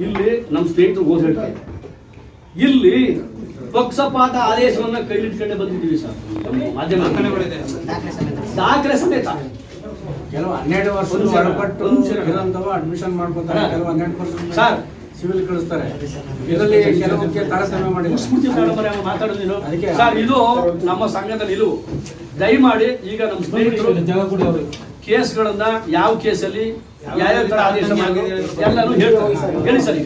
ಇಲ್ಲಿ ನಮ್ಮ ಸ್ನೇಹಿತರು ಓದ್ ಹೇಳ್ತಾರೆ. ಇಲ್ಲಿ ಪಕ್ಷಪಾತ ಆದೇಶವನ್ನ ಕೈಲಿಟ್ಕೊಂಡೆ ಬಂದಿದ್ದೀವಿ ಸರ್. ನಮ್ಮ ಮಾಧ್ಯಮ. ದಾಖಲೆ ಸಮೇತ. ಕೆಲವು ಹನ್ನೆರಡು ವರ್ಷ. ಒಳಪಟ್ಟು ಇರೋಂಥವು ಅಡ್ಮಿಷನ್ ಮಾಡ್ಕೊತಾರೆ. ಕೆಲವು ಹನ್ನೆರಡು ಪರ್ಸೆಂಟ್ ಸರ್. ಸಿವಿಲ್ ಕಳಿಸ್ತಾರೆ. ಇದರಲ್ಲಿ ಕೆಲವಕ್ಕೆ ತಾರತಮ್ಯ ಮಾಡಿ ಸ್ಮೃತಿ ಮಾತಾಡೋದು ಅದಕ್ಕೆ- ಸರ್ ಇದು ನಮ್ಮ ಸಂಘದ ನಿಲುವು ದಯಮಾಡಿ ಈಗ ನಮ್ಮ ಸ್ನೇಹಿತರು ಕೇಸ್ಗಳನ್ನ ಯಾವ ಕೇಸಲ್ಲಿ ಯಾವ್ಯಾವ ತರ ಆದೇಶ ಮಾಡಿ ಎಲ್ಲಾನು ಹೇಳ್ತಾರೆ. ಹೇಳಿ ಸರ್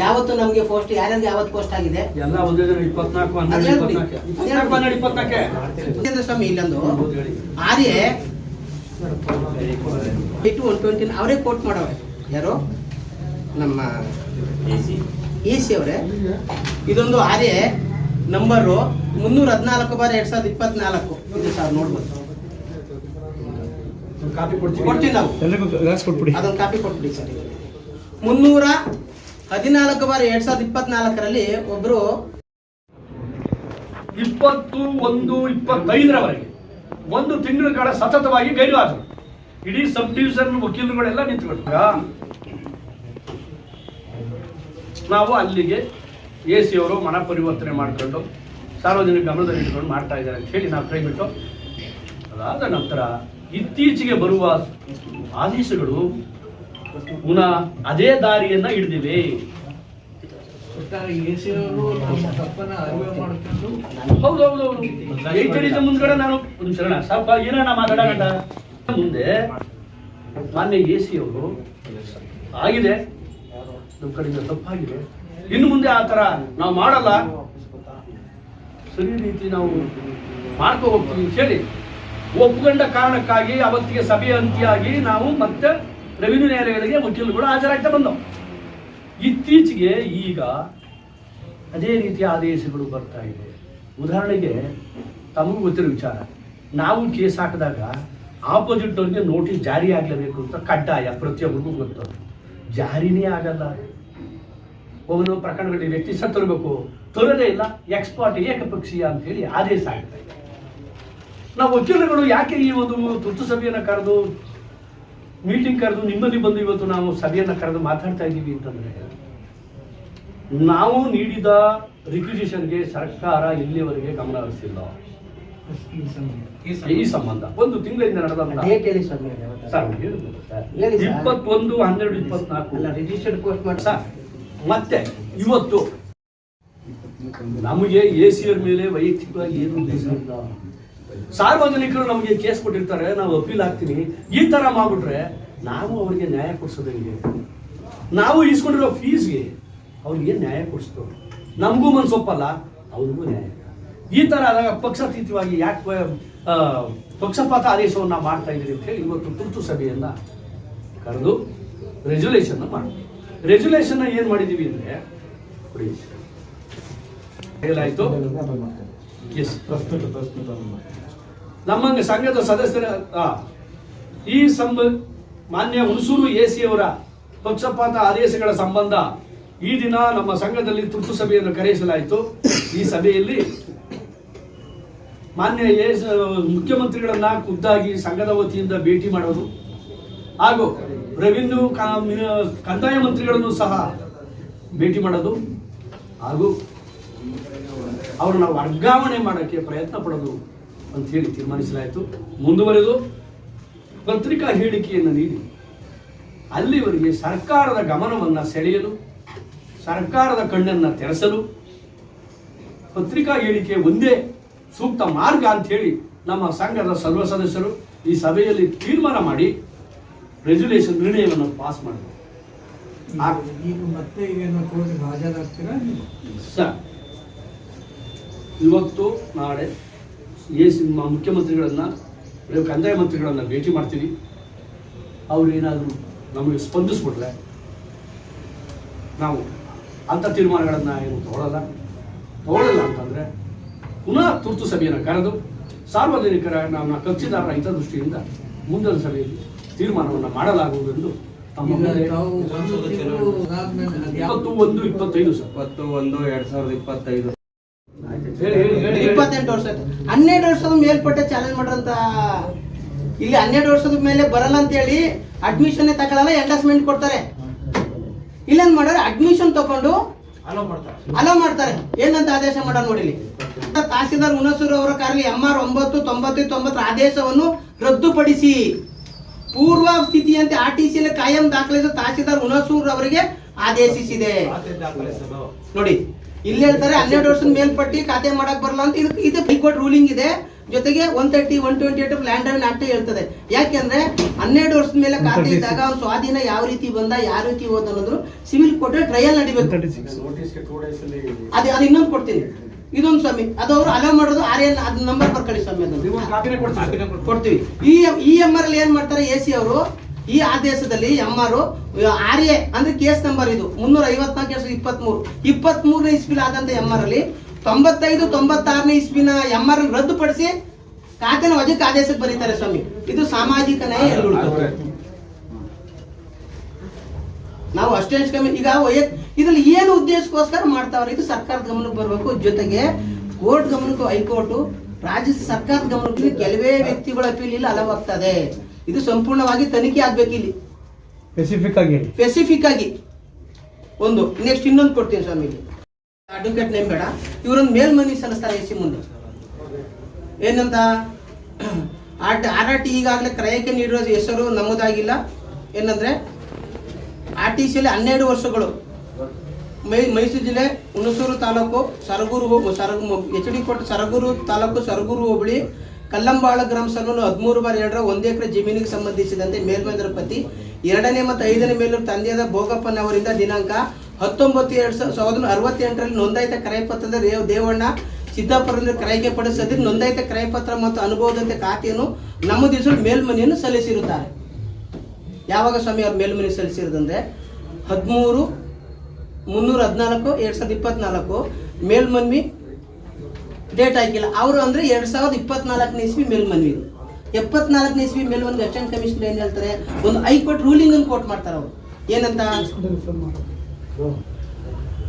ಯಾವತ್ತು ನಮಗೆ ಪೋಸ್ಟ್ ಯಾರ್ಯಾರಿಗೆ ಯಾವತ್ತು ಪೋಸ್ಟ್ ಆಗಿದೆ? ಎಲ್ಲ ಒಂದೇ ದಿನ ಇಪ್ಪತ್ನಾಲ್ಕು ಹನ್ನೆರಡು. ಇಪ್ಪತ್ನಾಲ್ಕು. ಇಪ್ಪತ್ನಾಲ್ಕೆ ಸ್ವಾಮಿ ಇಲ್ಲೊಂದು. ಆರ್ಯ ಟು ಒನ್ ಟ್ವೆಂಟಿ ಅವರೇ ಕೋಟ್ ಮಾಡವ್ರೆ. ಯಾರು? ನಮ್ಮ ಎ ಸಿ. ಅವರೇ. ಇದೊಂದು ಆರ್ಯ ನಂಬರು ಮುನ್ನೂರ ಹದಿನಾಲ್ಕು ಬಾರಿ ಎರಡ್ ಸಾವಿರದ ಇಪ್ಪತ್ನಾಲ್ಕು. ಇದೆ ಸರ್ ನೋಡ್ಬೋದು. ಕಾಪಿ ಕೊಡ್ತೀವಿ. ಕೊಡ್ತೀವಿ ನಾವು. ಕೊಟ್ಬಿಡಿ. ಅದೊಂದು ಕಾಪಿ ಕೊಟ್ಬಿಡಿ ಸರ್ ಮುನ್ನೂರ ಹದಿನಾಲ್ಕು ಬಾರಿ ಎರಡ್ ಸಾವಿರದ ಇಪ್ಪತ್ನಾಲ್ಕರಲ್ಲಿ ಒಬ್ರು ಇಪ್ಪತ್ತು ಒಂದು ಇಪ್ಪತ್ತೈದರವರೆಗೆ ಒಂದು ತಿಂಗಳ ಕಾಲ ಸತತವಾಗಿ ಆದರು ಇಡೀ ಸಬ್ ಡಿವಿಷನ್ ವಕೀಲರುಗಳೆಲ್ಲ ನಿಂತ್ಕೊಂಡ್ರ ನಾವು ಅಲ್ಲಿಗೆ ಎ ಸಿ ಅವರು ಮನ ಪರಿವರ್ತನೆ ಮಾಡ್ಕೊಂಡು ಸಾರ್ವಜನಿಕ ಗಮನದಲ್ಲಿ ಇಟ್ಕೊಂಡು ಮಾಡ್ತಾ ಇದ್ದಾರೆ ಅಂತ ಹೇಳಿ ನಾವು ಕೈಬಿಟ್ಟು. ಅದಾದ ನಂತರ ಇತ್ತೀಚೆಗೆ ಬರುವ ಆದೇಶಗಳು ಪುನಃ ಅದೇ ದಾರಿಯನ್ನ ಹಿಡಿದಿವೆ. ಮುಂದ್ಗಡೆ ನಾನು ಒಂದು ಶರಣ ಸ್ವಲ್ಪ ಏನಣ್ಣ ಮಾತಾಡೋಣ ಮುಂದೆ ಮಾನ್ಯ ಎ ಸಿ ಅವರು ಆಗಿದೆ. ನಮ್ಮ ಕಡೆಯಿಂದ ತಪ್ಪಾಗಿದೆ. ಇನ್ನು ಮುಂದೆ ಆ ಥರ ನಾವು ಮಾಡಲ್ಲ. ಸರಿ ರೀತಿ ನಾವು ಮಾಡ್ಕೊ ಹೋಗ್ತೀವಿ ಹೇಳಿ ಒಪ್ಕೊಂಡ ಕಾರಣಕ್ಕಾಗಿ ಅವತ್ತಿಗೆ ಸಭೆಯ ಅಂತಿಯಾಗಿ ನಾವು ಮತ್ತೆ ರೆವಿನ್ಯೂ ನ್ಯಾಯಾಲಯಗಳಿಗೆ ವಕೀಲರುಗಳು ಹಾಜರಾಗ್ತಾ ಬಂದವು. ಇತ್ತೀಚೆಗೆ ಈಗ ಅದೇ ರೀತಿಯ ಆದೇಶಗಳು ಬರ್ತಾ ಇದೆ. ಉದಾಹರಣೆಗೆ ತಮಗೂ ಗೊತ್ತಿರೋ ವಿಚಾರ. ನಾವು ಕೇಸ್ ಹಾಕಿದಾಗ ಆಪೋಸಿಟ್ ಅವ್ರಿಗೆ ನೋಟಿಸ್ ಜಾರಿ ಆಗಲೇಬೇಕು ಅಂತ ಕಡ್ಡಾಯ ಪ್ರತಿಯೊಬ್ಬರಿಗೂ ಗೊತ್ತು. ಜಾರಿನೇ ಆಗಲ್ಲ. ಒಬ್ಬನು ಪ್ರಕರಣಗಳಲ್ಲಿ ವ್ಯಕ್ತಿ ಸತ್ತಿರಬೇಕು ತೊರದೇ ಇಲ್ಲ ಎಕ್ಸ್ಪರ್ಟ್ ಏಕಪಕ್ಷೀಯ ಅಂತ ಹೇಳಿ ಆದೇಶ ಆಗ್ತಾ ಇದೆ. ನಾವು ವಕೀಲರುಗಳು ಯಾಕೆ ಈ ಒಂದು ತುರ್ತು ಸಭೆಯನ್ನು ಕರೆದು ಮೀಟಿಂಗ್ ಕರೆದು ನಿಮ್ಮಲ್ಲಿ ಬಂದು ಇವತ್ತು ನಾವು ಸಭೆಯನ್ನು ಕರೆದು ಮಾತಾಡ್ತಾ ಇದ್ದೀವಿ ಅಂತಂದ್ರೆ ನಾವು ನೀಡಿದ ರಿಕ್ವಿಸಿಷನ್ಗೆ ಸರ್ಕಾರ ಇಲ್ಲಿವರೆಗೆ ಗಮನ ಹರಿಸಿಲ್ಲ. ಈ ಸಂಬಂಧ. ಒಂದು ತಿಂಗಳಿಂದ ನಡೆದ. ಇಪ್ಪತ್ತೊಂದು ಹನ್ನೆರಡು ಇಪ್ಪತ್ನಾಲ್ಕು. ರಿಜಿಸ್ಟರ್ಡ್ ಪೋಸ್ಟ್ ಮಾಡಿ ಸರ್ ಮತ್ತೆ ಇವತ್ತು ನಮಗೆ ಎ ಸಿ ಮೇಲೆ ವೈಯಕ್ತಿಕವಾಗಿ ಏನು ಸಾರ್ವಜನಿಕರು ನಮಗೆ ಕೇಸ್ ಕೊಟ್ಟಿರ್ತಾರೆ, ನಾವು ಅಪೀಲ್ ಆಗ್ತೀನಿ ಈ ತರ ಮಾಡ್ಬಿಟ್ರೆ ನಾವು ಅವರಿಗೆ ನ್ಯಾಯ ಕೊಡ್ಸೋದು ಹೆಂಗೆ? ನಾವು ಇಸ್ಕೊಂಡಿರೋ ಫೀಸ್ಗೆ ಅವ್ರಿಗೆ ನ್ಯಾಯ ಕೊಡಿಸ್ತು ನಮಗೂ ಮನ್ಸೊಪ್ಪಲ್ಲ ಅವ್ರಿಗೂ ನ್ಯಾಯ ಈ ತರ ಆದಾಗ ಪಕ್ಷಾತೀತವಾಗಿ ಯಾಕೆ ಪಕ್ಷಪಾತ ಆದೇಶವನ್ನ ಮಾಡ್ತಾ ಇದ್ದೀರಿ ಅಂತ ಹೇಳಿ ಇವತ್ತು ತುರ್ತು ಸಭೆಯನ್ನ ಕರೆದು ರೆಜುಲೇಷನ್ ಮಾಡಿ ರೆಜುಲೇಷನ್ ಏನ್ ಮಾಡಿದೀವಿ ಅಂದ್ರೆ ಎಸ್ ನಮ್ಮ ಸಂಘದ ಸದಸ್ಯರ ಆ, ಈ ಸಂಬಂಧ ಮಾನ್ಯ ಹುಣಸೂರು ಎ ಸಿ ಅವರ ಪಕ್ಷಪಾತ ಆದೇಶಗಳ ಸಂಬಂಧ ಈ ದಿನ ನಮ್ಮ ಸಂಘದಲ್ಲಿ ತುರ್ತು ಸಭೆಯನ್ನು ಕರೆಯಿಸಲಾಯಿತು ಈ ಸಭೆಯಲ್ಲಿ ಮಾನ್ಯ ಮುಖ್ಯಮಂತ್ರಿಗಳನ್ನ ಖುದ್ದಾಗಿ ಸಂಘದ ವತಿಯಿಂದ ಭೇಟಿ ಮಾಡೋದು. ಹಾಗೂ ರೆವಿನ್ಯೂ ಕಂದಾಯ ಮಂತ್ರಿಗಳನ್ನು ಸಹ ಭೇಟಿ ಮಾಡೋದು ಹಾಗೂ ಅವರನ್ನ ವರ್ಗಾವಣೆ ಮಾಡೋಕ್ಕೆ ಪ್ರಯತ್ನ ಪಡೋದು ಅಂತ ಹೇಳಿ ತೀರ್ಮಾನಿಸಲಾಯಿತು. ಮುಂದುವರೆದು ಪತ್ರಿಕಾ ಹೇಳಿಕೆಯನ್ನು ನೀಡಿ, ಅಲ್ಲಿವರೆಗೆ ಸರ್ಕಾರದ ಗಮನವನ್ನು ಸೆಳೆಯಲು, ಸರ್ಕಾರದ ಕಣ್ಣನ್ನು ತೆರೆಸಲು ಪತ್ರಿಕಾ ಹೇಳಿಕೆ ಒಂದೇ ಸೂಕ್ತ ಮಾರ್ಗ ಅಂತ ಹೇಳಿ ನಮ್ಮ ಸಂಘದ ಸರ್ವ ಸದಸ್ಯರು ಈ ಸಭೆಯಲ್ಲಿ ತೀರ್ಮಾನ ಮಾಡಿ ರೆಜುಲೇಷನ್ ನಿರ್ಣಯವನ್ನು ಪಾಸ್ ಮಾಡಬೇಕು ಈಗ ಮತ್ತೆ ಹಾಜರಾಗ್ತೀರಾ? ಸರ್ ಇವತ್ತು ನಾಳೆ ಎ ಸಿ ಮುಖ್ಯಮಂತ್ರಿಗಳನ್ನು ಇವಾಗ ಕಂದಾಯ ಮಂತ್ರಿಗಳನ್ನು ಭೇಟಿ ಮಾಡ್ತೀವಿ. ಅವ್ರು ಏನಾದರೂ ನಮಗೆ ಸ್ಪಂದಿಸ್ಬಿಟ್ರೆ ನಾವು ಅಂಥ ತೀರ್ಮಾನಗಳನ್ನು ಏನು ತಗೊಳ್ಳಲ್ಲ ತಗೊಳ್ಳಲ್ಲ ಅಂತಂದರೆ ಪುನಃ ತುರ್ತು ಸಭೆಯನ್ನು ಕರೆದು ಸಾರ್ವಜನಿಕರ ನಮ್ಮ ಕಕ್ಷಿದಾರರ ಹಿತದೃಷ್ಟಿಯಿಂದ ಮುಂದಿನ ಸಭೆಯಲ್ಲಿ ತೀರ್ಮಾನವನ್ನು ಮಾಡಲಾಗುವುದೆಂದು ಒಂದು ತಿಂಗಳು ಇಪ್ಪತ್ತು ಒಂದು ಇಪ್ಪತ್ತೈದು ಸರ್. ಇಪ್ಪತ್ತು ಒಂದು ಎರಡ್ ಸಾವಿರದ ಇಪ್ಪತ್ತೈದು. ಇಪ್ಪತ್ತೆಂಟು ವರ್ಷ ಹನ್ನೆರಡು ವರ್ಷದ ಮೇಲ್ಪಟ್ಟೆ ಚಾಲೆಂಜ್ ಮಾಡ್ರಂತ ಇಲ್ಲಿ ಹನ್ನೆರಡು ವರ್ಷದ ಮೇಲೆ ಬರಲ್ಲ ಅಂತ ಹೇಳಿ ಅಡ್ಮಿಷನ್ ತಗೊಳಲ್ಲ ಎಂಡಸ್ಮೆಂಟ್ ಕೊಡ್ತಾರೆ. ಇಲ್ಲೇನ್ ಮಾಡೋರು? ಅಡ್ಮಿಷನ್ ತಕೊಂಡು ಅಲೋ ಮಾಡ್ತಾರೆ. ಏನಂತ ಆದೇಶ ಮಾಡೋ ನೋಡಿಲಿ ತಹಸೀಲ್ದಾರ್ ಹುಣಸೂರು ಅವರ ಕಾರ್ಯ ಎಂ ಆರ್ ಒಂಬತ್ತು ತೊಂಬತ್ತು ತೊಂಬತ್ತರ ಆದೇಶವನ್ನು ರದ್ದುಪಡಿಸಿ. ಪೂರ್ವ ಸ್ಥಿತಿಯಂತೆ ಆರ್ ಟಿ ಸಿ ಕಾಯಂ ದಾಖಲಿಸಿದ ತಹಸೀಲ್ದಾರ್ ಹುಣಸೂರ್ ಅವರಿಗೆ ಆದೇಶಿಸಿದೆ. ನೋಡಿ ಇಲ್ಲಿ ಹೇಳ್ತಾರೆ ಹನ್ನೆರಡು ವರ್ಷದ ಮೇಲ್ಪಟ್ಟಿ ಖಾತೆ ಮಾಡಕ್ ಬರಲ್ಲ ಅಂತ. ಇದು ಇದು ಹೈಕೋರ್ಟ್ ರೂಲಿಂಗ್ ಇದೆ. ಜೊತೆಗೆ one thirty one twenty eight land revenue act ಹೇಳ್ತದೆ. ಯಾಕೆಂದ್ರೆ ಹನ್ನೆರಡು ವರ್ಷದ ಮೇಲೆ ಖಾತೆ ಇದ್ದಾಗ ಅವ್ನ ಸ್ವಾಧೀನ ಯಾವ ರೀತಿ ಬಂದ ಯಾವ ರೀತಿ ಹೋದ ಅನ್ನೋದು ಸಿವಿಲ್ ಕೋರ್ಟ್ ಟ್ರಯಲ್ ನಡಿಬೇಕು. ಅದೇ ಅದು ಇನ್ನೊಂದು ಕೊಡ್ತೀನಿ. ಇದೊಂದು ಸ್ವಾಮಿ. ಅದು ಅವರು ಅಲೋ ಮಾಡೋದು ಆರ್ ಎನ್ ಅದ್ ನಂಬರ್ ಬರ್ಕೊಳ್ಳಿ ಸ್ವಾಮಿ ಅದನ್ನು. ಕೊಡ್ತೀವಿ. ಈ ಈ ಎಂ ಆರ್ ಅಲ್ಲಿ ಏನ್ ಮಾಡ್ತಾರೆ ಎ ಸಿ ಅವರು? ಈ ಆದೇಶದಲ್ಲಿ ಎಂ ಆರ್ ಆರ್ ಎ ಅಂದ್ರೆ ಕೇಸ್ ನಂಬರ್ ಇದು. ಮುನ್ನೂರ ಐವತ್ನಾಲ್ಕು ಕೇಸ್ ಇಪ್ಪತ್ತ್ ಮೂರು ಇಪ್ಪತ್ತ್ ಮೂರನೇ ಇಸ್ವಿಲ್ ಆದಂತ ಎಂ ಆರ್ ಅಲ್ಲಿ ತೊಂಬತ್ತೈದು ತೊಂಬತ್ತಾರನೇ ಇಸ್ವಿನ ಎಂ ಆರ್ ಅಲ್ಲಿ ರದ್ದುಪಡಿಸಿ ಖಾತೆನ ವಜಕ್ಕೆ ಆದೇಶಕ್ಕೆ ಬರೀತಾರೆ ಸ್ವಾಮಿ. ಇದು ಸಾಮಾಜಿಕ ನ್ಯಾಯ? ನಾವು ಅಷ್ಟೇ ಕಮ್ಮಿ ಈಗ ಇದ್ರಲ್ಲಿ ಏನು ಉದ್ದೇಶಕ್ಕೋಸ್ಕರ ಮಾಡ್ತಾವ್ರೆ? ಇದು ಸರ್ಕಾರದ ಗಮನಕ್ಕೆ ಬರಬೇಕು. ಜೊತೆಗೆ ಕೋರ್ಟ್ ಗಮನಕ್ಕೂ ಹೈಕೋರ್ಟ್ ರಾಜ್ಯ ಸರ್ಕಾರದ ಗಮನಕ್ಕೆ ಕೆಲವೇ ವ್ಯಕ್ತಿಗಳ ಅಪೀಲ್ ಇಲ್ಲಿ ಅಲವಾಗ್ತದೆ. ಇದು ಸಂಪೂರ್ಣವಾಗಿ ತನಿಖೆ ಆಗ್ಬೇಕು ಇಲ್ಲಿ. ಸ್ಪೆಸಿಫಿಕ್ ಆಗಿ ಸ್ಪೆಸಿಫಿಕ್ ಆಗಿ. ಒಂದು ನೆಕ್ಸ್ಟ್ ಇನ್ನೊಂದು ಕೊಡ್ತೀನಿ ಸ್ವಾಮಿ ಅಡ್ವೊಕೇಟ್ ನೇಮ್ ಬೇಡ. ಇವರೊಂದು ಮೇಲ್ಮನವಿ ಸಲ್ಲಿಸ್ತಾರೆ ಎಸಿ ಸಿ ಮುಂದೆ. ಏನಂತ? ಆರ್ ಆರ್ ಟಿ ಈಗಾಗಲೇ ಕ್ರಯಕ್ಕೆ ನೀಡಿರೋ ಹೆಸರು ನಮ್ಮದಾಗಿಲ್ಲ. ಏನಂದ್ರೆ ಆರ್ ಟಿ ಸಿಯಲ್ಲಿ ಹನ್ನೆರಡು ವರ್ಷಗಳು. ಮೈ ಮೈಸೂರು ಜಿಲ್ಲೆ, ಹುಣಸೂರು ತಾಲೂಕು, ಸರಗೂರು ಸರಗು ಎಚ್ ಡಿ ಕೋಟೆ ಸರಗೂರು ತಾಲೂಕು ಸರಗೂರು ಹೋಬಳಿ, ಕಲ್ಲಂಬಾಳ ಗ್ರಾಮ ಸಭೆಯನ್ನು ಹದಿಮೂರು ಬಾರಿ ಎರಡರ ಒಂದು ಎಕರೆ ಜಮೀನಿಗೆ ಸಂಬಂಧಿಸಿದಂತೆ ಮೇಲ್ಮೈದರ ಪತಿ, ಎರಡನೇ ಮತ್ತು ಐದನೇ ಮೇಲೂರು ತಂದೆಯಾದ ಭೋಗಪ್ಪನವರಿಂದ ದಿನಾಂಕ ಹತ್ತೊಂಬತ್ತು ಎರಡು ಸಾವಿರದ ಅರವತ್ತೆಂಟರಲ್ಲಿ ನೋಂದಾಯಿತ ಕ್ರಯಪತ್ರದ ರೇವ್ ದೇವಣ್ಣ ಸಿದ್ದಾಪುರದಿಂದ ಕ್ರಯಕ್ಕೆ ಪಡಿಸಿದ್ರೆ ನೋಂದಾಯಿತ ಕ್ರಯಪತ್ರ ಮತ್ತು ಅನುಭವದಂತೆ ಖಾತೆಯನ್ನು ನಮೂದಿಸಲು ಮೇಲ್ಮನೆಯನ್ನು ಸಲ್ಲಿಸಿರುತ್ತಾರೆ. ಯಾವಾಗ ಸ್ವಾಮಿ ಅವ್ರು ಮೇಲ್ಮನೆ ಸಲ್ಲಿಸಿರೋದಂದ್ರೆ ಹದಿಮೂರು, ಮುನ್ನೂರ ಹದಿನಾಲ್ಕು, ಎರಡ್ ಸಾವಿರದ ಇಪ್ಪತ್ನಾಲ್ಕು ಮೇಲ್ಮನ್ವಿ ಡೇಟ್ ಆಗಿಲ್ಲ. ಅವರು ಅಂದ್ರೆ ಎರಡ್ ಸಾವಿರದ ಇಪ್ಪತ್ನಾಲ್ಕನೇ ಇಸ್ವಿ ಮೇಲ್ಮನ್ವಿ. ಎಪ್ಪತ್ನಾಲ್ಕನೇ ಇಸ್ವಿ ಮೇಲ್ಮನ್ವಿ ಅಸಿಸ್ಟೆಂಟ್ ಕಮಿಷನರ್ ಏನ್ ಹೇಳ್ತಾರೆ? ಒಂದು ಹೈಕೋರ್ಟ್ ರೂಲಿಂಗ್ ಅನ್ನು ಕೋರ್ಟ್ ಮಾಡ್ತಾರೆ ಅವರು. ಏನಂತ?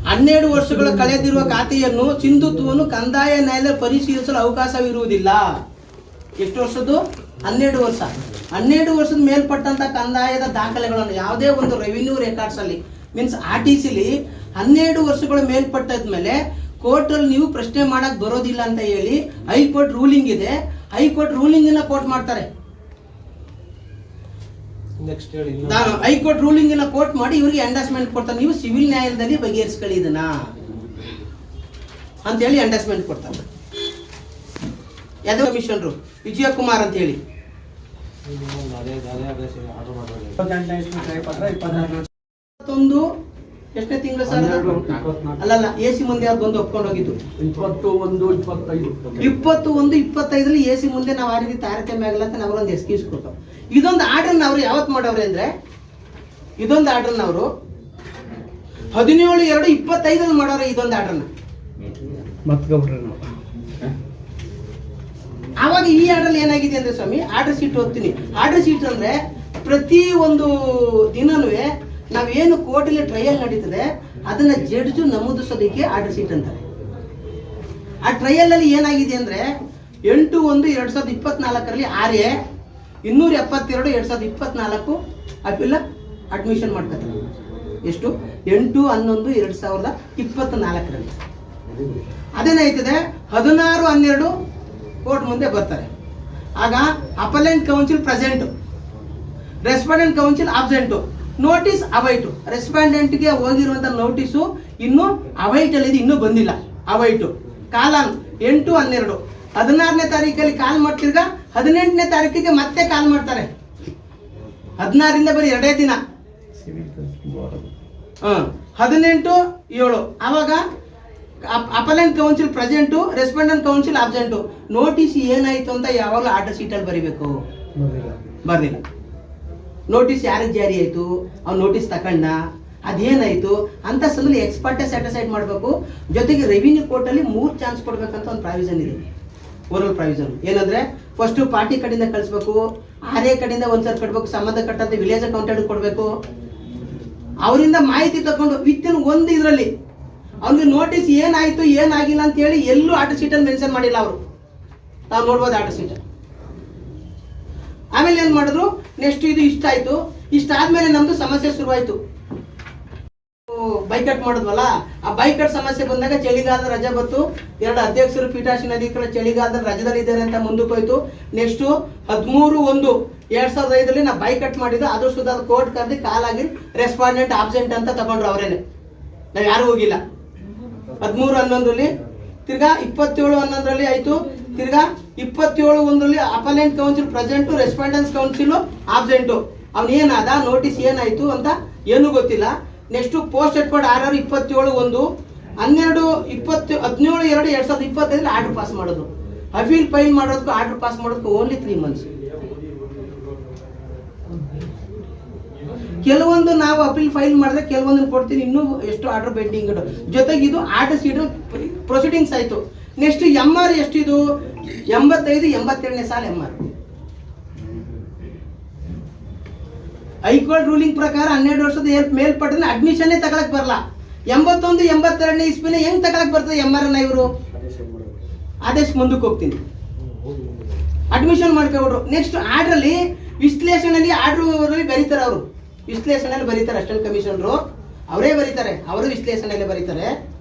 ಹನ್ನೆರಡು ವರ್ಷಗಳ ಕಳೆದಿರುವ ಖಾತೆಯನ್ನು ಸಿಂಧುತ್ವವನ್ನು ಕಂದಾಯ ನ್ಯಾಯಾಲಯ ಪರಿಶೀಲಿಸಲು ಅವಕಾಶವಿರುವುದಿಲ್ಲ. ಎಷ್ಟು ವರ್ಷದ್ದು? ಹನ್ನೆರಡು ವರ್ಷ. ಹನ್ನೆರಡು ವರ್ಷದ ಮೇಲ್ಪಟ್ಟಂತ ಕಂದಾಯದ ದಾಖಲೆಗಳನ್ನು ಯಾವುದೇ ಒಂದು ರೆವಿನ್ಯೂ ರೆಕಾರ್ಡ್ಸ್ ಅಲ್ಲಿ ಮೀನ್ಸ್ ಆರ್ ಟಿ ಸಿಲಿ ಹನ್ನೆರಡು ವರ್ಷಗಳ ಮೇಲ್ಪಟ್ಟದ್ಮೇಲೆ ಕೋರ್ಟ್ ಅಲ್ಲಿ ನೀವು ಪ್ರಶ್ನೆ ಮಾಡಕ್ ಬರೋದಿಲ್ಲ ಅಂತ ಹೇಳಿ ಹೈಕೋರ್ಟ್ ರೂಲಿಂಗ್ ಇದೆ. ಹೈಕೋರ್ಟ್ ರೂಲಿಂಗ್ ಅನ್ನ ಕೋರ್ಟ್ ಮಾಡ್ತಾರೆ. ನಾನು ಹೈಕೋರ್ಟ್ ರೂಲಿಂಗ್ ಅನ್ನ ಕೋರ್ಟ್ ಮಾಡಿ ಇವರಿಗೆ ಎಂಡಸ್ಮೆಂಟ್ ಕೊಡ್ತಾರೆ. ನೀವು ಸಿವಿಲ್ ನ್ಯಾಯಾಲಯದಲ್ಲಿ ಬಗೆಹರಿಸ್ಕೊಳ್ಳಿ ಇದನ್ನ. ಅಂತ ಹೇಳಿ ಎಂಡಸ್ಮೆಂಟ್ ಕೊಡ್ತಾರೆ. ಯಾದವ್ ವಿಜಯ ಕುಮಾರ್ ಅಂತ ಹೇಳಿ. ಇಪ್ಪತ್ತೊಂದು ಎಷ್ಟನೇ ತಿಂಗಳು ಸರ್? ಅಲ್ಲಲ್ಲ ಎ ಸಿ ಮುಂದೆ ಅದು ಬಂದು ಒಪ್ಕೊಂಡು ಹೋಗಿದ್ದು. ಇಪ್ಪತ್ತು ಒಂದು ಇಪ್ಪತ್ತೈದು ಇಪ್ಪತ್ತು ಒಂದು ಇಪ್ಪತ್ತೈದರಲ್ಲಿ ಎ ಸಿ ಮುಂದೆ ನಾವು ಆ ರೀತಿ ತಾರತಮ್ಯ ಆಗಲ್ಲ ಅಂತ ನಾವು ಒಂದು ಎಕ್ಸ್ಕ್ಯೂಸ್ ಕೊಟ್ಟು ಇದೊಂದು ಆರ್ಡರ್ನ ಅವ್ರು ಯಾವತ್ತು ಮಾಡವ್ರೆ ಅಂದರೆ ಇದೊಂದು ಆರ್ಡರ್ನ ಅವರು ಹದಿನೇಳು ಎರಡು ಇಪ್ಪತ್ತೈದರಲ್ಲಿ ಮಾಡವ್ರೆ ಇದೊಂದು ಆರ್ಡರ್ನ. ನಾವು. ಆವಾಗ ಈ ಆರ್ಡರ್ ಏನಾಗಿದೆ ಅಂದ್ರೆ ಸ್ವಾಮಿ, ಆರ್ಡರ್ ಶೀಟ್ ಓದ್ತೀನಿ. ಆರ್ಡರ್ ಶೀಟ್ ಅಂದ್ರೆ ಪ್ರತಿ ಒಂದು ದಿನನೂ ನಾವೇನು ಕೋರ್ಟಲ್ಲಿ ಟ್ರಯಲ್ ನಡೀತದೆ, ಅದನ್ನ ಜಡ್ಜು ನಮೂದಿಸೋದಕ್ಕೆ ಆರ್ಡರ್ ಶೀಟ್ ಅಂತಾರೆ. ಆ ಟ್ರಯಲ್ ಅಲ್ಲಿ ಏನಾಗಿದೆ ಅಂದ್ರೆ ಎಂಟು ಒಂದು ಎರಡ್ ಸಾವಿರದ ಇಪ್ಪತ್ನಾಲ್ಕರಲ್ಲಿ ಆರ್ ಎ ಇನ್ನೂರ ಎಪ್ಪತ್ತೆರಡು ಎರಡ್ ಸಾವಿರದ ಇಪ್ಪತ್ನಾಲ್ಕು ಅಪಿಲ್ಲ ಅಡ್ಮಿಷನ್ ಮಾಡ್ಕೋತಾರೆ ಎಷ್ಟು? ಎಂಟು, ಹನ್ನೊಂದು, ಎರಡ್ ಸಾವಿರದ ಇಪ್ಪತ್ನಾಲ್ಕರಲ್ಲಿ. ಅದೇನಾಯ್ತದೆ? ಹದಿನಾರು, ಹನ್ನೆರಡು ಕೋರ್ಟ್ ಮುಂದೆ ಬರ್ತಾರೆ. ಆಗ appellant counsel present respondent counsel absent notice await ರೆಸ್ಪಾಂಡೆಂಟ್ಗೆ ಹೋಗಿರುವಂಥ ನೋಟಿಸು ಇನ್ನು ಅವೈಟ್ ಅಲ್ಲಿ ಇನ್ನೂ ಬಂದಿಲ್ಲ. ಅವೈಟು ಕಾಲ ಎಂಟು ಹನ್ನೆರಡು. ಹದಿನಾರನೇ ತಾರೀಕಲ್ಲಿ ಕಾಲ್ ಮಾಡ್ತಿರ್ಗ ಹದಿನೆಂಟನೇ ತಾರೀಕಿಗೆ ಮತ್ತೆ ಕಾಲ್ ಮಾಡ್ತಾರೆ. ಹದಿನಾರಿಂದ ಬರೀ ಎರಡೇ ದಿನ. ಹದಿನೆಂಟು ಏಳು. ಅವಾಗ appellant counsel present respondent counsel absent notice ಏನಾಯಿತು ಅಂತ ಯಾವಾಗಲೂ ಆರ್ಡರ್ ಶೀಟಲ್ಲಿ ಬರಿಬೇಕು. ಬರಲಿಲ್ಲ. ನೋಟಿಸ್ ಯಾರಿಗೆ ಜಾರಿ ಆಯಿತು? ಅವ್ನು ನೋಟಿಸ್ ತಗೊಂಡ ಅದೇನಾಯ್ತು? ಅಂತ ಸಂದರ್ಭದಲ್ಲಿ ಎಕ್ಸ್ಪರ್ಟೇ ಸ್ಯಾಟಿಸೈಡ್ ಮಾಡಬೇಕು. ಜೊತೆಗೆ ರೆವಿನ್ಯೂ ಕೋರ್ಟಲ್ಲಿ ಮೂರು ಚಾನ್ಸ್ ಕೊಡಬೇಕಂತ ಒಂದು ಪ್ರಾವಿಷನ್ ಇದೆ. ಓರಲ್ ಪ್ರಾವಿಷನ್ ಏನಂದ್ರೆ ಫಸ್ಟ್ ಪಾರ್ಟಿ ಕಡೆಯಿಂದ ಕಳಿಸ್ಬೇಕು. ಆರೇ ಕಡೆಯಿಂದ ಒಂದ್ಸರಿ ಕಟ್ಬೇಕು. ಸಂಬಂಧಪಟ್ಟಂತೆ ವಿಲೇಜ್ ಅಕೌಂಟೆಂಟ್ ಕೊಡಬೇಕು. ಅವರಿಂದ ಮಾಹಿತಿ ತಗೊಂಡು ವಿತ್ ಇನ್ ಒಂದು ಇದರಲ್ಲಿ ಅವ್ನಿಗೆ ನೋಟಿಸ್ ಏನಾಯ್ತು, ಏನಾಗಿಲ್ಲ ಅಂತ ಹೇಳಿ ಎಲ್ಲೂ ಆಟೋ ಶೀಟಲ್ಲಿ ಮೆನ್ಷನ್ ಮಾಡಿಲ್ಲ ಅವರು. ನಾವು ನೋಡ್ಬೋದು ಆಟೋ ಸೀಟ್ ಆಮೇಲೆ ಏನ್ ಮಾಡಿದ್ರು? ನೆಕ್ಸ್ಟ್ ಇದು ಇಷ್ಟ ಆಯ್ತು. ಇಷ್ಟ ಆದ್ಮೇಲೆ ನಮ್ದು ಸಮಸ್ಯೆ ಶುರುವಾಯ್ತು. ಬೈಕಟ್ ಮಾಡಿದ್ವಲ್ಲ? ಆ ಬೈಕಟ್ ಸಮಸ್ಯೆ ಬಂದಾಗ ಚಳಿಗಾಲದ ರಜೆ ಬಂತು. ಎರಡು ಅಧ್ಯಕ್ಷರು ಪೀಠಾಸೀನ ಅಧಿಕಾರ ಚಳಿಗಾಲದ ರಜದಲ್ಲಿ ಇದ್ದಾರೆ ಅಂತ ಮುಂದಕ್ಕೆ ಹೋಯ್ತು. ನೆಕ್ಸ್ಟ್ ಹದಿಮೂರು ಒಂದು ಎರಡ್ ಸಾವಿರದ ಐದರಲ್ಲಿ ನಾ ಬೈಕಟ್ ಮಾಡಿದ್ದು. ಅದು ಕೋರ್ಟ್ ಕರೆದಿ ಕಾಲಾಗಿ ರೆಸ್ಪಾಂಡೆಂಟ್ ಆಬ್ಸೆಂಟ್ ಅಂತ ತಗೊಂಡ್ರು ಅವರೇನೆ. ನಾವು ಯಾರು ಹೋಗಿಲ್ಲ. ಹದಿಮೂರು ಹನ್ನೊಂದರಲ್ಲಿ. ತಿರ್ಗಾ ಇಪ್ಪತ್ತೇಳು ಹನ್ನೊಂದರಲ್ಲಿ ಆಯಿತು. ತಿರ್ಗಾ ಇಪ್ಪತ್ತೇಳು ಒಂದರಲ್ಲಿ appellant counsel present respondents counsel absent ಅವನೇನಾದ notice ಏನಾಯಿತು ಅಂತ ಏನೂ ಗೊತ್ತಿಲ್ಲ. ನೆಕ್ಸ್ಟು ಪೋಸ್ಟ್ ಆರ್ ಆರು ಇಪ್ಪತ್ತೇಳು ಒಂದು. ಹನ್ನೆರಡು ಇಪ್ಪತ್ತು, ಹದಿನೇಳು ಎರಡು ಎರಡು ಸಾವಿರದ ಇಪ್ಪತ್ತೈದರಲ್ಲಿ ಆರ್ಡರ್ ಪಾಸ್ ಮಾಡೋದು. ಅಫೀಲ್ ಫೈಲ್ ಮಾಡೋದಕ್ಕೂ ಆರ್ಡರ್ ಪಾಸ್ ಮಾಡೋದಕ್ಕೂ ಓನ್ಲಿ ತ್ರೀ ಮಂತ್ಸ್ ಕೆಲವೊಂದು ನಾವು ಅಪೀಲ್ ಫೈಲ್ ಮಾಡಿದ್ರೆ ಕೆಲವೊಂದನ್ನು ಕೊಡ್ತೀನಿ. ಇನ್ನೂ ಎಷ್ಟು ಆರ್ಡರ್ ಪೆಂಡಿಂಗ್ ಜೊತೆಗೆ ಇದು ಆರ್ಡರ್ ಸೀಟ್ ಪ್ರೊಸೀಡಿಂಗ್ಸ್ ಆಯಿತು. ನೆಕ್ಸ್ಟ್ ಎಂ ಆರ್ ಎಷ್ಟಿದು ಎಂಬತ್ತೈದು ಎಂಬತ್ತೆರಡನೇ ಸಾಲ ಎಂ ಆರ್ ಹೈಕೋರ್ಟ್ ರೂಲಿಂಗ್ ಪ್ರಕಾರ ಹನ್ನೆರಡು ವರ್ಷದ ಮೇಲ್ಪಟ್ಟನ ಅಡ್ಮಿಷನ್ ತಗೊಳಕ್ ಬರಲ್ಲ ಎಂಬತ್ತೊಂದು, ಎಂಬತ್ತೆರಡನೇ ಇಸ್ಪಿನ ಹೆಂಗ್ ತಗೊಳಕ್ ಬರ್ತದೆ ಎಂ ಆರ್ ಇವರು? ಆದೇಶ ಮುಂದಕ್ಕೆ ಹೋಗ್ತೀನಿ. ಅಡ್ಮಿಷನ್ ಮಾಡ್ಕೊಬಿಟ್ರು ನೆಕ್ಸ್ಟ್ ಆರ್ಡ್ರಲ್ಲಿ ವಿಶ್ಲೇಷಣೆಯಲ್ಲಿ ಆರ್ಡ್ರಲ್ಲಿ ಬರೀತಾರೆ ಅವರು. ವಿಶ್ಲೇಷಣೆಯಲ್ಲಿ ಬರೀತಾರೆ ಅಸಿಸ್ಟೆಂಟ್ ಕಮಿಷನರು. ಅವರೇ ಬರೀತಾರೆ, ಅವರು ವಿಶ್ಲೇಷಣೆಯಲ್ಲಿ ಬರೀತಾರೆ.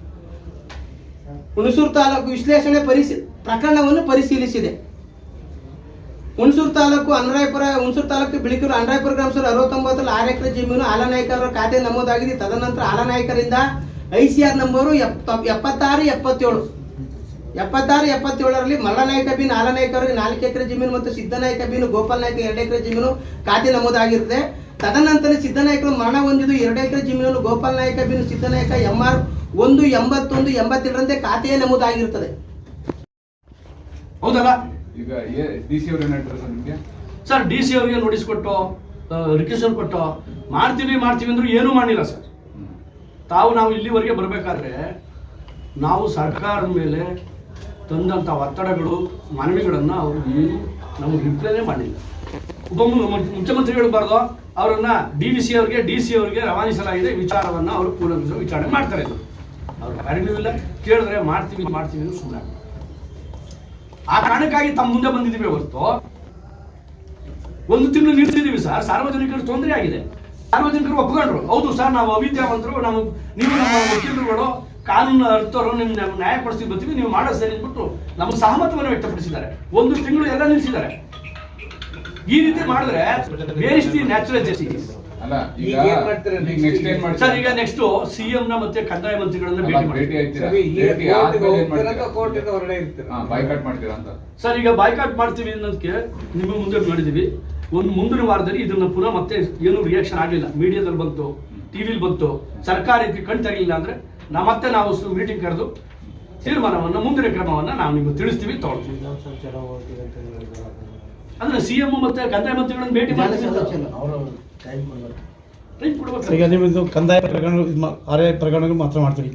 ಹುಣಸೂರು ತಾಲೂಕು ವಿಶ್ಲೇಷಣೆ ಪರಿಶೀ ಪ್ರಕರಣವನ್ನು ಪರಿಶೀಲಿಸಿದೆ. ಹುಣಸೂರು ತಾಲೂಕು ಅನರಾಯಪುರ, ಹುಣಸೂರು ತಾಲೂಕು ಬಿಳಿಕೂರು, ಅನರಾಯಪುರ ಗ್ರಾಮಸ್ಥರು ಅರವತ್ತೊಂಬತ್ತರಲ್ಲಿ ಆರು ಎಕರೆ ಜಮೀನು ಆಲನಾಯಕ ಅವರ ಖಾತೆ ನಮೂದಾಗಿದೆ. ತದನಂತರ ಆಲನಾಯಕರಿಂದ ಐ ಸಿ ಆರ್ ನಂಬರು ಎಪ್ಪ- ಎಪ್ಪತ್ತಾರು, ಎಪ್ಪತ್ತೇಳು. ಎಪ್ಪತ್ತಾರು ಎಪ್ಪತ್ತೇಳರಲ್ಲಿ ಮಲ್ಲನಾಯಕ ಬೀನ್ ಆಲನಾಯಕ ಅವರಿಗೆ ನಾಲ್ಕು ಎಕರೆ ಜಮೀನು ಮತ್ತು ಸಿದ್ದನಾಯಕ ಬೀನು ಗೋಪಾಲ್ ನಾಯಕ ಎರಡು ಎಕರೆ ಜಮೀನು ಖಾತೆ ನಮೂದಾಗಿರುತ್ತೆ. ತದನಂತರ ಸಿದ್ದನಾಯಕರು ಮರಣ ಹೊಂದಿದ್ದು ಎರಡು ಎಕರೆ ಜಮೀನು ಗೋಪಾಲ್ ನಾಯಕ ಬೀನು ಸಿದ್ದನಾಯಕ ಎಂ ಆರ್ ಒಂದು ಎಂಬತ್ತೊಂದು ಎಂಬತ್ತೆರಡರಂತೆ ಖಾತೆಯೇ ನಮೂದಾಗಿರುತ್ತದೆ. ಹೌದಲ್ಲ? ಈಗ ಡಿ ಸಿ ಅವ್ರು ಏನ್ ಹೇಳ್ತಾರೆ ಸರ್ ನಿಮ್ಗೆ? ಸರ್ ಡಿ ಸಿ ಅವರಿಗೆ ನೋಟಿಸ್ ಕೊಟ್ಟು ರಿಕ್ವೆಸ್ಟ್ ಕೊಟ್ಟು ಮಾಡ್ತೀವಿ ಮಾಡ್ತೀವಿ ಅಂದ್ರು ಏನೂ ಮಾಡಿಲ್ಲ ಸರ್. ತಾವು ನಾವು ಇಲ್ಲಿವರೆಗೆ ಬರಬೇಕಾದ್ರೆ ನಾವು ಸರ್ಕಾರದ ಮೇಲೆ ತಂದಂಥ ಒತ್ತಡಗಳು, ಮನವಿಗಳನ್ನು ಅವರು ಏನು ನಮಗೆ ರಿಪ್ಲೈನೇ ಮಾಡಿಲ್ಲ. ಉಪ ಮುಖ್ಯಮಂತ್ರಿಗಳು ಬರೆದು ಅವರನ್ನ ಡಿ ವಿ ಸಿ ಅವರಿಗೆ, ಡಿ ಸಿ ಅವರಿಗೆ ರವಾನಿಸಲಾಗಿದೆ ವಿಚಾರವನ್ನ ಅವರು ಪೂರ್ಣ ವಿಚಾರಣೆ ಮಾಡ್ತಾರೆ ಇದ್ರು ಅವ್ರ ಇಲ್ಲ ಕೇಳಿದ್ರೆ ಮಾಡ್ತೀವಿ ಮಾಡ್ತೀವಿ ಅಂತ ಸುಮ್ಮನೆ ಆ ಕಾರಣಕ್ಕಾಗಿ ತಮ್ಮ ಮುಂದೆ ಬಂದಿದ್ದೀವಿ ಹೊರತು. ಒಂದು ತಿಂಗಳು ನಿಲ್ಸಿದೀವಿ ಸರ್, ಸಾರ್ವಜನಿಕರು ತೊಂದರೆ ಆಗಿದೆ. ಸಾರ್ವಜನಿಕರು ಒಪ್ಕೊಂಡ್ರು. ಹೌದು ಸರ್, ನಾವು ಅವಿದ್ಯಾವಂತರು, ನಾವು, ನೀವು ನಮ್ಮ ವಕೀಲರುಗಳು ಕಾನೂನು ಅರ್ಥವರು ನಿಮ್ಗೆ ನಾವು ನ್ಯಾಯ ಪಡಿಸಿ ಬರ್ತೀವಿ ನೀವು ಮಾಡೋ ಸರಿ ಅಂದ್ಬಿಟ್ಟು ನಮ್ಮ ಸಹಮತವನ್ನು ವ್ಯಕ್ತಪಡಿಸಿದ್ದಾರೆ. ಒಂದು ತಿಂಗಳು ಎಲ್ಲ ನಿಲ್ಲಿಸಿದ್ದಾರೆ. ಈ ರೀತಿ ಮಾಡಿದ್ರೆ ದಿ ನ್ಯಾಚುರಲ್ ಜಸ್ಟಿಸ್ ಅಲ್ಲ ಈಗ ಈಗ ಏನ್ ಮಾಡ್ತೀರಾ ನೆಕ್ಸ್ಟ್ ಸರ್ ಈಗ ನೆಕ್ಸ್ಟ್ ಸಿಎಂ ನ ಮತ್ತೆ ಕಂದಾಯ ಮಂತ್ರಿಗಳನ್ನ ಭೇಟಿ ಮಾಡ್ತೀರಾ? ಅಥವಾ ಕೋರ್ಟಿಂದ ಹೊರಗಡೆ ಇರ್ತೀರಾ? ಹಾ ಬಾಯ್ಕಾಟ್ ಮಾಡ್ತೀರಾ ಅಂತ. ಸರ್ ಈಗ ಬಾಯ್ಕಾಟ್ ಮಾಡ್ತೀವಿ ಅನ್ನೋದಕ್ಕೆ ನಿಮ್ಮ ಮುಂದೆ ಮಾಡಿದೀವಿ ಒಂದು ಮುಂದಿನ ವಾರದಲ್ಲಿ ಇದನ್ನ ಪುನಃ ಮತ್ತೆ ಏನು ರಿಯಾಕ್ಷನ್ ಆಗಲಿಲ್ಲ. ಮೀಡಿಯಾದಲ್ಲಿ ಬಂತು ಟಿವಿಲಿ ಬಂತು ಸರ್ಕಾರ ಇದಕ್ಕೆ ಕಣ್ ತೆಗಿಲಿಲ್ಲ ಅಂದ್ರೆ ನಾ ಮತ್ತೆ ನಾವು ಮೀಟಿಂಗ್ ಕರೆದು ತೀರ್ಮಾನವನ್ನ ಮುಂದಿನ ಕ್ರಮವನ್ನ ನಾವು ನಿಮ್ಗೆ ತಿಳಿಸ್ತೀವಿ ತಗೊಳ್ತೀವಿ ಅಂದ್ರೆ ಸಿಎಂ ಮತ್ತೆ ಕಂದಾಯ ಮಂತ್ರಿಗಳನ್ನ ಭೇಟಿ ಮಾಡಿ. ಟೈಮ್ ಕೊಡ್ಬೇಕು. ಈಗ ನಿಮ್ಮದು ಕಂದಾಯ ಪ್ರಕರಣ ಆರ್ ಐ ಪ್ರಕರಣಗಳು ಮಾತ್ರ ಮಾಡ್ತೀವಿ.